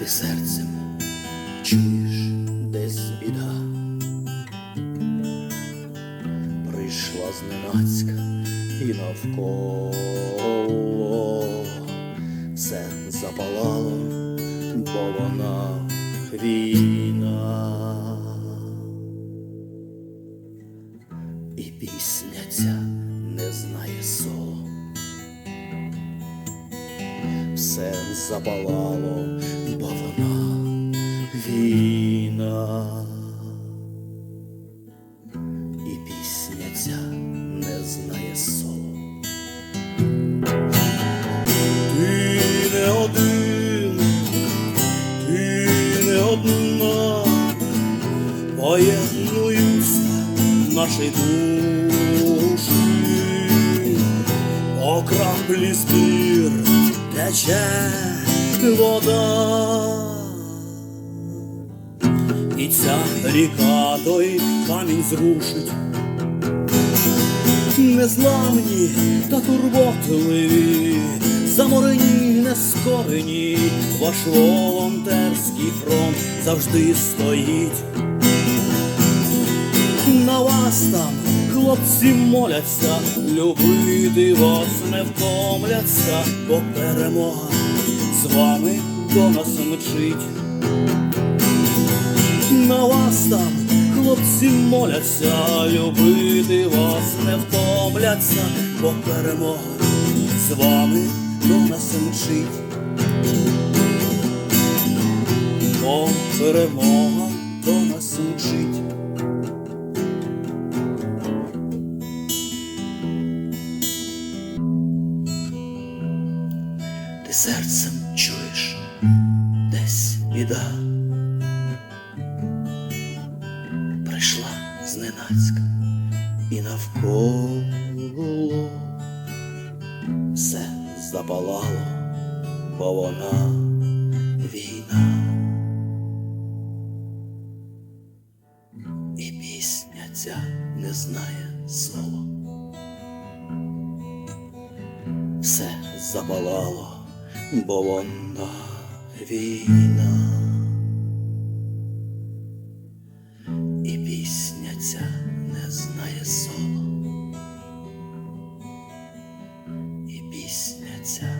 ти серцем чуєш десь біда, прийшла зненацька і навколо все запалало, бо вона війна. І пісня ця не знає соло. Все запалало, бо вона війна. І пісня ця не знає соло. Ти не один, ти не одна, поєднуються наші душі, по краплі спір тече вода. І ця ріка той камінь зрушить, незламні та турботливі, заморені, нескорені, ваш волонтерський фронт завжди стоїть. На вас там хлопці моляться, любити вас не втомляться, бо перемога з вами до нас мчить. На вас там хлопці моляться, любити вас не втомляться, бо перемога з вами до нас мчить. Бо перемога до нас мчить. Ти серцем чуєш десь біда. Прийшла зненацька і навколо все запалало, бо вона війна. І пісня ця не знає слова. Все запалало, болонна війна і пісня ця не знає соло, і пісня ця.